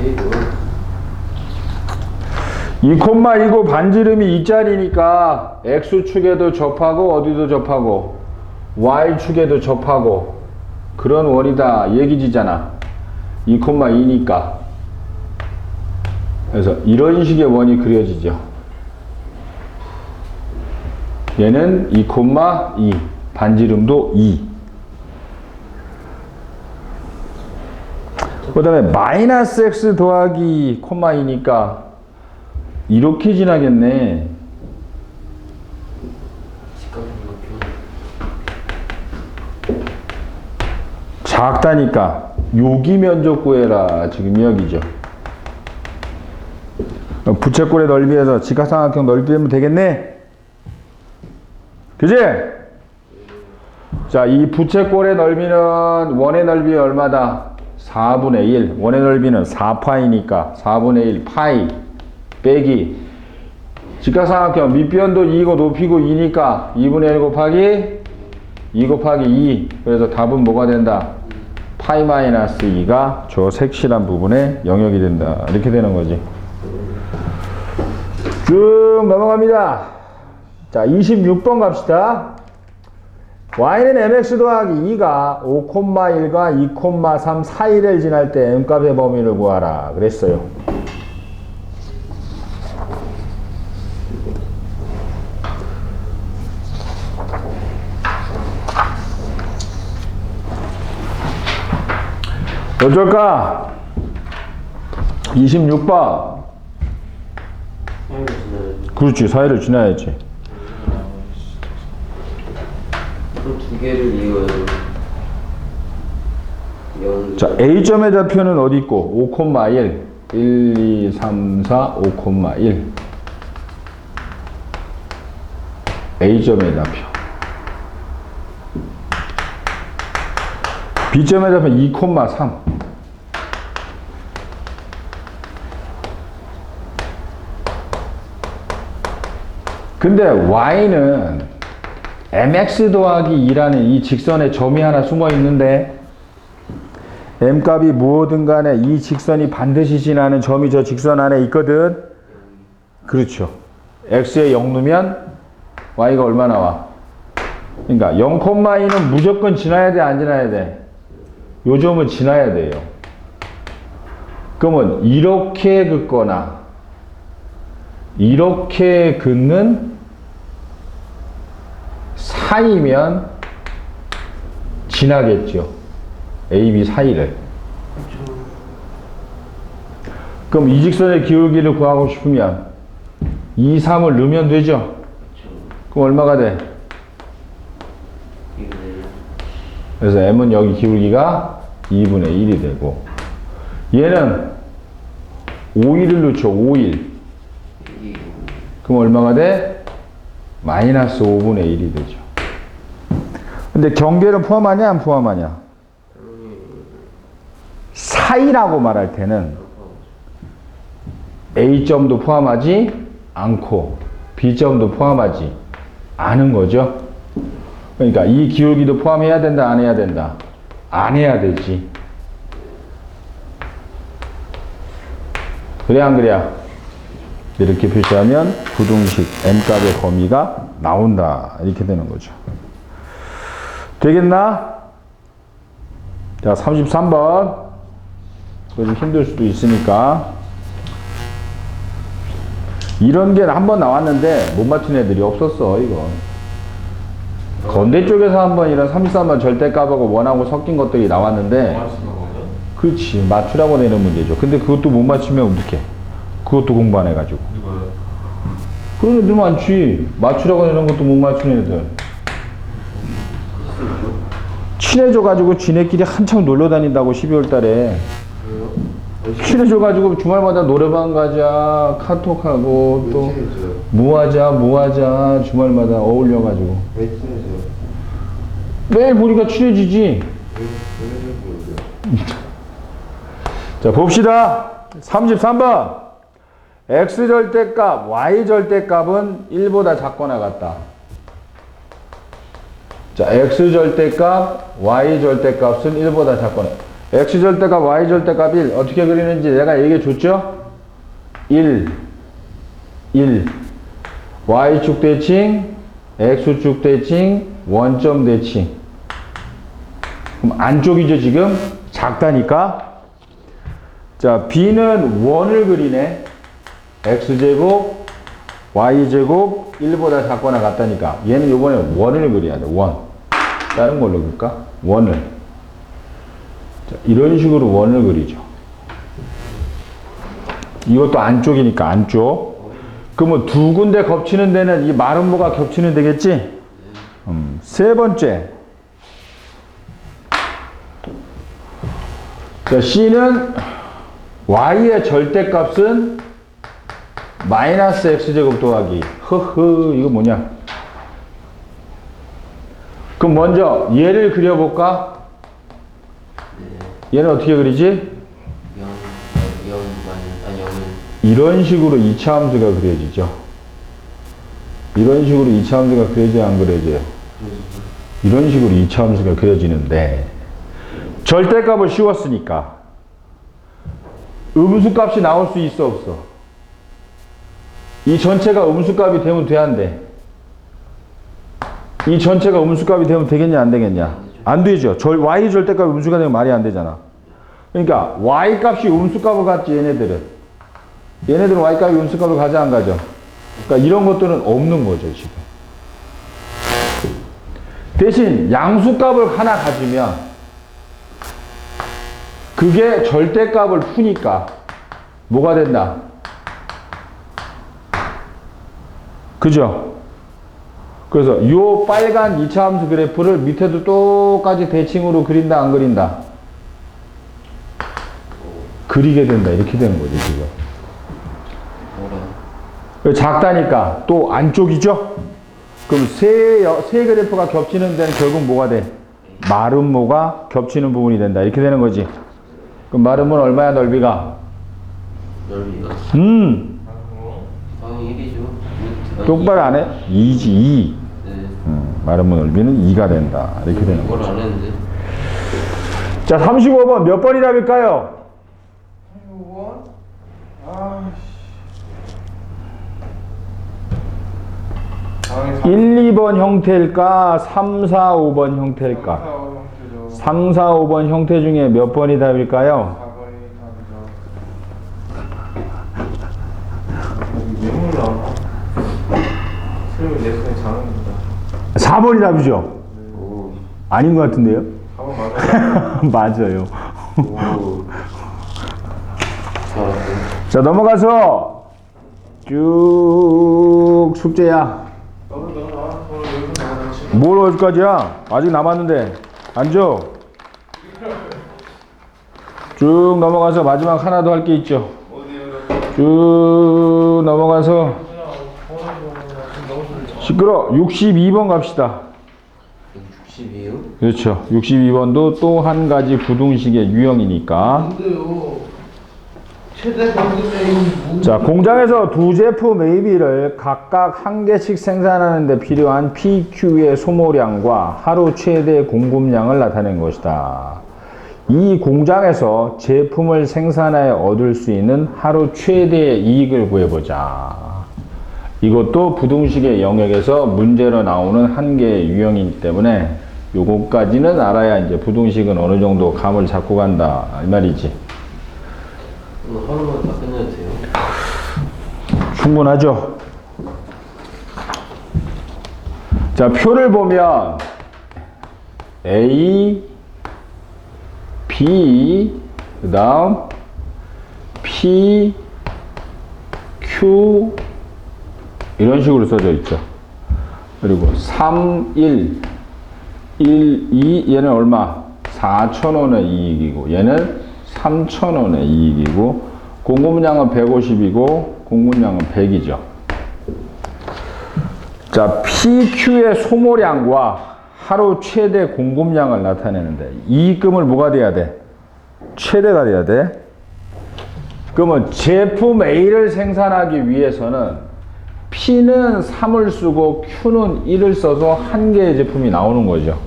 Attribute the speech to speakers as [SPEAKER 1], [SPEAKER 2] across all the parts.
[SPEAKER 1] 테이블
[SPEAKER 2] 2,2고 반지름이 2짜리니까 X축에도 접하고 어디도 접하고 Y축에도 접하고 그런 원이다. 얘기지잖아. 2,2니까. 그래서 이런 식의 원이 그려지죠. 얘는 2,2 반지름도 2 그 다음에 마이너스 x 더하기 콤마 2니까 이렇게 지나겠네. 작다니까 요기 면적 구해라 지금 여기죠. 부채꼴의 넓이에서 직각삼각형 넓이 되면 되겠네. 그지? 자, 이 부채꼴의 넓이는 원의 넓이 얼마다? 4분의 1. 원의 넓이는 4파이니까 4분의 1 파이 빼기. 직각삼각형 밑변도 2고 높이고 2니까 2분의 1 곱하기 2 곱하기 2 그래서 답은 뭐가 된다? 파이 마이너스 2가 저 색칠한 부분의 영역이 된다. 이렇게 되는 거지. 쭉 넘어갑니다. 자 26번 갑시다 y는 mx 더하기 2가 5,1과 2,3 사이를 지날 때 m값의 범위를 구하라 그랬어요 어쩔까? 26번.
[SPEAKER 1] 사이를 지나야
[SPEAKER 2] 그렇지, 사이를 지나야지.
[SPEAKER 1] 개를 이어요 영
[SPEAKER 2] 자, A점의 좌표는 어디 있고? 5,1. 1, 2, 3, 4, 5,1. A점의 좌표. B점의 좌표 2,3. 근데 Y는 mx 더하기 2라는 이 직선에 점이 하나 숨어 있는데 m값이 무엇든 간에 이 직선이 반드시 지나는 점이 저 직선 안에 있거든. 그렇죠. x에 0 넣으면 y가 얼마 나와? 그러니까 0,2는 무조건 지나야 돼, 안 지나야 돼? 요 점은 지나야 돼요. 그러면 이렇게 긋거나 이렇게 긋는 사이면 지나겠죠. A, B 사이를. 그럼 이 직선의 기울기를 구하고 싶으면 2, 3을 넣으면 되죠. 그럼 얼마가 돼? 그래서 M은 여기 기울기가 2분의 1이 되고 얘는 5일을 넣죠. 5일.
[SPEAKER 1] 이
[SPEAKER 2] 그럼 얼마가 돼? 마이너스 5분의 1이 되죠. 근데 경계를 포함하냐 안 포함하냐? 사이라고 말할 때는 A점도 포함하지 않고 B점도 포함하지 않은 거죠. 그러니까 이 기울기도 포함해야 된다 안 해야 된다? 안 해야 되지. 그래 안 그래야? 이렇게 표시하면 부등식 n값의 범위가 나온다. 이렇게 되는 거죠. 되겠나? 자, 33번. 그거 좀 힘들 수도 있으니까. 이런 게 한 번 나왔는데 못 맞춘 애들이 없었어, 이거. 건대 쪽에서 한 번 이런 33번 절대값하고 원하고 섞인 것들이 나왔는데, 그렇지. 맞추라고 내는 문제죠. 근데 그것도 못 맞추면 어떡해. 그것도 공부 안 해가지고. 그런 애들 많지. 맞추라고 내는 것도 못 맞추는 애들. 친해져가지고 지네끼리 한참 놀러 다닌다고 12월 달에. 친해져가지고 주말마다 노래방 가자, 카톡하고 또 뭐하자, 뭐하자 주말마다 어울려가지고.
[SPEAKER 1] 왜 친해져요?
[SPEAKER 2] 매일 보니까 친해지지. 자, 봅시다. 33번. x절대값, y절대값은 1보다 작거나 같다. 자, x절대값, y절대값은 1보다 작거나. x절대값, y절대값 1 어떻게 그리는지 내가 얘기해 줬죠? 1, 1 y축 대칭, x축 대칭, 원점 대칭. 그럼 안쪽이죠 지금? 작다니까? 자 b는 원을 그리네. X제곱 y제곱 1보다 작거나 같다니까. 얘는 요번에 원을 그려야 돼 원 다른 걸로 그릴까? 원을. 자, 이런 식으로 원을 그리죠. 이것도 안쪽이니까 안쪽. 그러면 두 군데 겹치는 데는 이 마름모가 겹치는 데겠지? 음, 세 번째. 자, C는 Y의 절대값은 마이너스 X제곱 더하기. 허허 이거 뭐냐 그럼 먼저 얘를 그려볼까? 얘는 어떻게 그리지?
[SPEAKER 1] 0, 0 마이너스, 아니 0은
[SPEAKER 2] 이런 식으로 이차 함수가 그려지죠 이런 식으로 이차 함수가 그려져야 안 그려져요 이런 식으로 이차 함수가 그려지는데 절대값을 씌웠으니까 음수값이 나올 수 있어 없어? 이 전체가 음수값이 되면 돼야 안 돼? 이 전체가 음수값이 되면 되겠냐 안 되겠냐? 안 되죠. 절, y 절대값이 음수가 되면 말이 안 되잖아. 그러니까 y 값이 음수값을 갖지 얘네들은. 얘네들은 y 값이 음수값을 가지 안 가죠. 그러니까 이런 것들은 없는 거죠 지금. 대신 양수값을 하나 가지면 그게 절대값을 푸니까 뭐가 된다? 그죠? 그래서 요 빨간 2차 함수 그래프를 밑에도 똑같이 대칭으로 그린다 안 그린다? 그리게 된다 이렇게 되는 거죠 지금 작다니까 또 안쪽이죠? 그럼 세, 여- 세 그래프가 겹치는 데는 결국 뭐가 돼? 마름모가 겹치는 부분이 된다 이렇게 되는 거지 그럼 마름모는 얼마야 넓이가?
[SPEAKER 1] 넓이가
[SPEAKER 2] 음
[SPEAKER 1] 방이 1이죠
[SPEAKER 2] 똑바로 안 해? 2지 2
[SPEAKER 1] 네
[SPEAKER 2] 음, 마름모 넓이는 2가 된다 이렇게 되는 거죠
[SPEAKER 1] 안 했는데
[SPEAKER 2] 자 35번 몇 번이 답일까요? 1, 2번 형태일까? 3, 4, 5번 형태일까? 3, 4, 5번 형태 중에 몇 번이 답일까요?
[SPEAKER 3] 장입니다.
[SPEAKER 2] 4번이 답이죠?
[SPEAKER 1] 오,
[SPEAKER 2] 아닌 것 같은데요?
[SPEAKER 3] 가만 맞아.
[SPEAKER 2] 맞아요.
[SPEAKER 1] 오. 잘했어
[SPEAKER 2] 자, 넘어가서 쭉 숙제야.
[SPEAKER 3] 너. 오늘 여기서
[SPEAKER 2] 뭘 어디까지야? 아직 남았는데. 앉아. 쭉 넘어가서 마지막 하나 더 할 게 있죠. 쭉 넘어가서
[SPEAKER 3] 그냥 보는 거 지금 너무 좋죠.
[SPEAKER 2] 시끄러 62번 갑시다.
[SPEAKER 1] 62요?
[SPEAKER 2] 그렇죠. 62번도 또 한 가지 부등식의 유형이니까.
[SPEAKER 3] 근데요. 최대 방금의
[SPEAKER 2] 자, 공장에서 두 제품 AB를 각각 한 개씩 생산하는 데 필요한 PQ의 소모량과 하루 최대 공급량을 나타낸 것이다. 이 공장에서 제품을 생산하여 얻을 수 있는 하루 최대의 이익을 구해보자. 이것도 부등식의 영역에서 문제로 나오는 한 개의 유형이기 때문에 요거까지는 알아야 이제 부등식은 어느 정도 감을 잡고 간다. 이 말이지.
[SPEAKER 1] 오늘 하루만 다 끝내도 돼요?
[SPEAKER 2] 충분하죠? 자, 표를 보면 A, B, 그 다음 P, Q 이런 식으로 써져 있죠. 그리고 3, 1, 1, 2 얘는 얼마? 4,000원의 이익이고 얘는 3,000원의 이익이고 공급량은 150이고 공급량은 100이죠. 자, PQ의 소모량과 하루 최대 공급량을 나타내는데 이익금을 뭐가 돼야 돼? 최대가 돼야 돼. 그러면 제품 A를 생산하기 위해서는 P는 3을 쓰고 Q는 1을 써서 한 개의 제품이 나오는 거죠.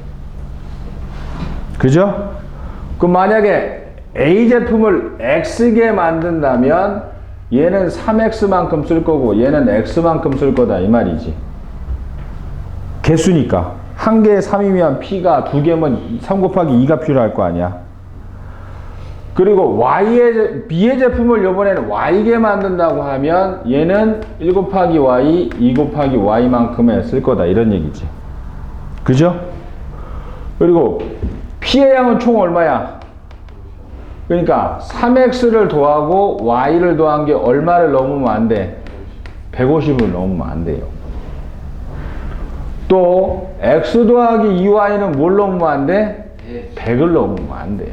[SPEAKER 2] 그죠? 그럼 만약에 A 제품을 X게 만든다면 얘는 3X만큼 쓸 거고 얘는 X만큼 쓸 거다 이 말이지. 개수니까. 한 개에 3이면 P가 두 개면 3 곱하기 2가 필요할 거 아니야. 그리고 Y의, 제- B의 제품을 이번에는 Y게 만든다고 하면 얘는 1 곱하기 Y, 2 곱하기 Y만큼에 쓸 거다 이런 얘기지. 그죠? 그리고 P의 양은 총 얼마야? 그러니까 3x를 더하고 y를 더한 게 얼마를 넘으면 안 돼? 150을 넘으면 안 돼요. 또 x 더하기 2y는 뭘 넘으면 안 돼?
[SPEAKER 1] 네.
[SPEAKER 2] 100을 넘으면 안 돼요.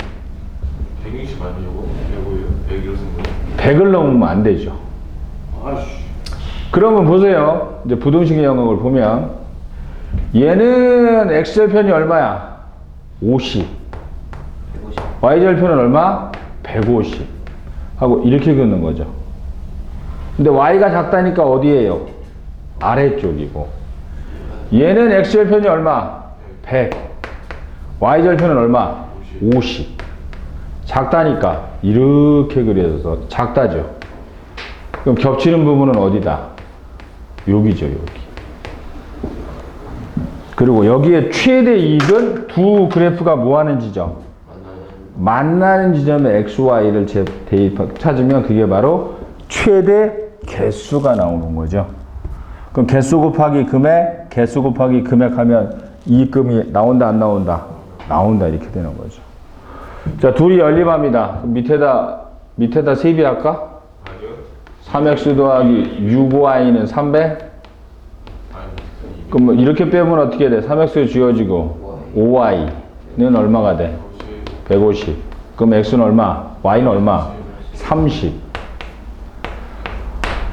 [SPEAKER 3] 120 아니죠? 105예요? 100이라 쓴 거.
[SPEAKER 2] 100을 넘으면 안 되죠. 그러면 보세요. 이제 부동식의 영역을 보면 얘는 x절편이 얼마야? 50.
[SPEAKER 1] 150.
[SPEAKER 2] y절편은 얼마? 150 하고 이렇게 긋는 거죠. 근데 y가 작다니까 어디에요? 아래쪽이고 얘는 x절편이 얼마? 100 y절편은 얼마? 50 작다니까 이렇게 그려서 작다죠. 그럼 겹치는 부분은 어디다? 여기죠 여기 그리고 여기에 최대 이익은 두 그래프가 뭐 하는 지점? 만나는 지점에 XY를 제 대입 찾으면 그게 바로 최대 개수가 나오는 거죠. 그럼 개수 곱하기 금액, 개수 곱하기 금액 하면 이익금이 나온다 안 나온다? 나온다 이렇게 되는 거죠. 자, 둘이 연립합니다. 밑에다 밑에다 세비할까?
[SPEAKER 3] 아니요.
[SPEAKER 2] 3x 더하기 6y는 300?
[SPEAKER 3] 아니.
[SPEAKER 2] 그럼 뭐 이렇게 빼면 어떻게 돼? 3x 지워지고 5y는 얼마가 돼? 150. 그럼 x는 얼마? y는 얼마? 30.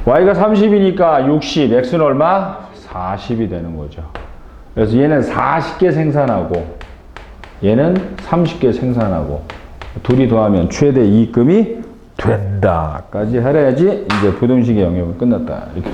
[SPEAKER 2] y가 30이니까 60, x는 얼마? 40이 되는 거죠. 그래서 얘는 40개 생산하고 얘는 30개 생산하고 둘이 더하면 최대 이익금이 된다까지 해야지 이제 부동식의 영역은 끝났다. 이렇게.